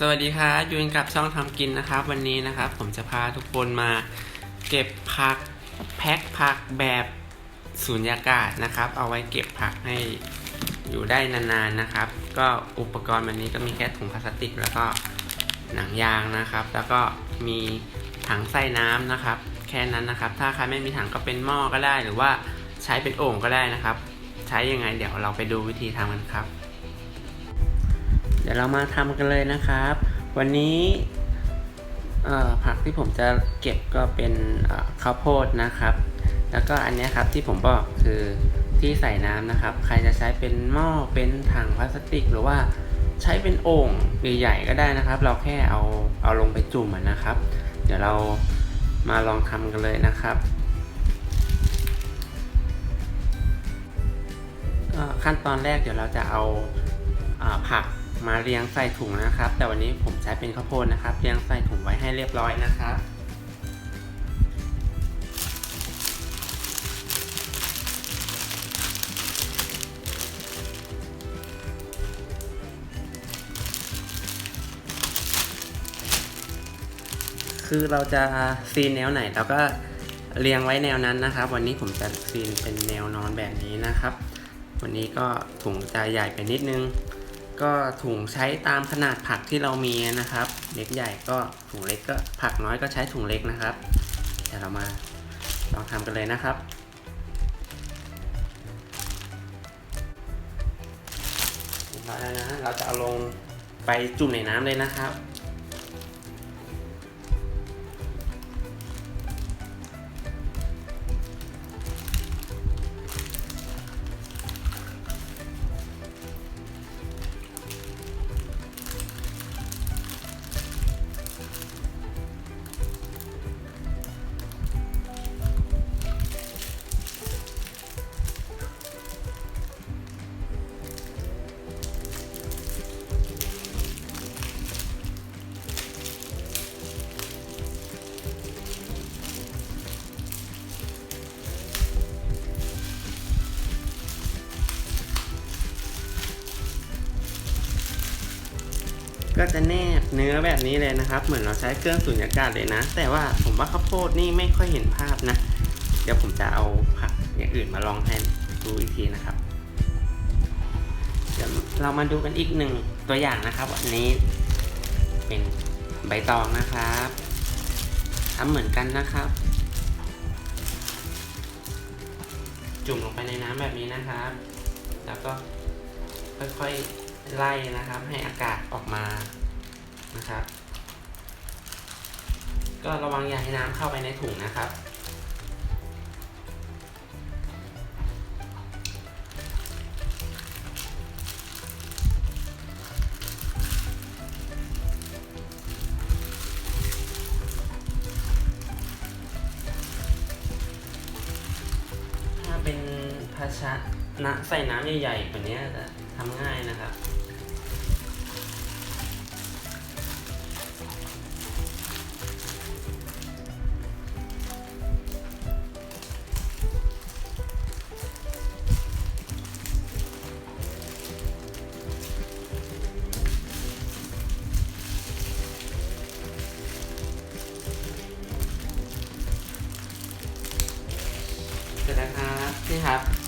สวัสดีครับยูนกับช่องทำกินนะครับ วันนี้นะครับ ผมจะพาทุกคนมาเก็บผักแพ็คผักแบบสูญญากาศนะครับ เอาไว้เก็บผักให้อยู่ได้นานๆนะครับ ก็อุปกรณ์วันนี้ก็มีแค่ถุงพลาสติก แล้วก็หนังยางนะครับ แล้วก็มีถังใส่น้ำนะครับ แค่นั้นนะครับ ถ้าใครไม่มีถังก็เป็นหม้อก็ได้ หรือว่าใช้เป็นโอ่งก็ได้นะครับ ใช้ยังไงเดี๋ยวเราไปดูวิธีทำกันครับ เดี๋ยวเรามาทำกันเลยนะครับ วันนี้ผักที่ผมจะเก็บก็เป็นข้าวโพดนะครับ แล้วก็อันนี้ครับที่ผมบอกคือที่ใส่น้ำนะครับ ใครจะใช้เป็นหม้อเป็นถังพลาสติก หรือว่าใช้เป็นโอ่งใหญ่ๆก็ได้นะครับ เราแค่เอาเอาลงไปจุ่มนะครับ เดี๋ยวเรามาลองทำกันเลยนะครับขั้นตอนแรกเดี๋ยวเราจะเอาอาผัก มาเรียงใส่ถุงนะครับ แต่วันนี้ผมใช้เป็นข้าวโพดนะครับ เรียงใส่ถุงไว้ให้เรียบร้อยนะครับคือเราจะซีนแนวไหนเราก็เรียงไว้แนวนั้นนะครับ วันนี้ผมจะซีนเป็นแนวนอนแบบนี้นะครับ วันนี้ก็ถุงจะใหญ่ไปนิดนึง ก็ถุงใช้ตามขนาดผักที่เรามีนะครับ เล็กใหญ่ก็ถุงเล็กก็ผักน้อยก็ใช้ถุงเล็กนะครับเดี๋ยวเรามาลองทำกันเลยนะครับเรียบร้อยแล้วนะเราจะเอาลงไปจุ่มในน้ำเลยนะครับ ก็จะแนบเนื้อแบบนี้เลยนะครับ เหมือนเราใช้เครื่องสูญญากาศเลยนะ แต่ว่าผมว่าข้าวโพดนี่ไม่ค่อยเห็นภาพนะ เดี๋ยวผมจะเอาผักอย่างอื่นมาลองให้ดูอีกทีนะครับเดี๋ยวเรามาดูกันอีกหนึ่งตัวอย่างนะครับอันนี้เป็นใบตองนะครับทำเหมือนกันนะครับ จุ่มลงไปในน้ำแบบนี้นะครับ แล้วก็ค่อยๆ ไล่นะครับให้อากาศออกมานะครับ ก็ระวังอย่าให้น้ำเข้าไปในถุงนะครับ ถ้าเป็นภาชนะ ใส่น้ำใหญ่ๆแบบนี้จะทำง่ายนะครับ เสร็จแล้วครับนี่ครับ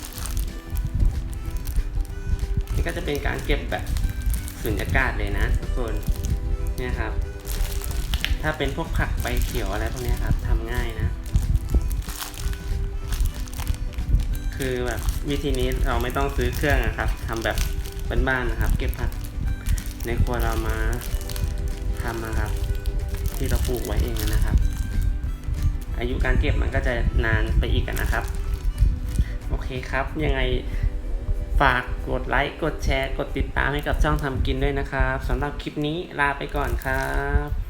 จะเป็นการเก็บแบบสุญญากาศเลยนะทุกคนเนี่ยครับ ถ้าเป็นพวกผักใบเขียวอะไรพวกนี้ครับทำง่ายนะ คือแบบวิธีนี้เราไม่ต้องซื้อเครื่องนะครับทำแบบบ้านๆนะครับ เก็บผักในครัวเรามาทำนะครับ ที่เราปลูกไว้เองนะครับ อายุการเก็บมันก็จะนานไปอีกอะนะครับ โอเคครับยังไง ฝากกดไลค์ กดแชร์ กดติดตามให้กับช่องทำกินด้วยนะครับสำหรับคลิปนี้ลาไปก่อนครับ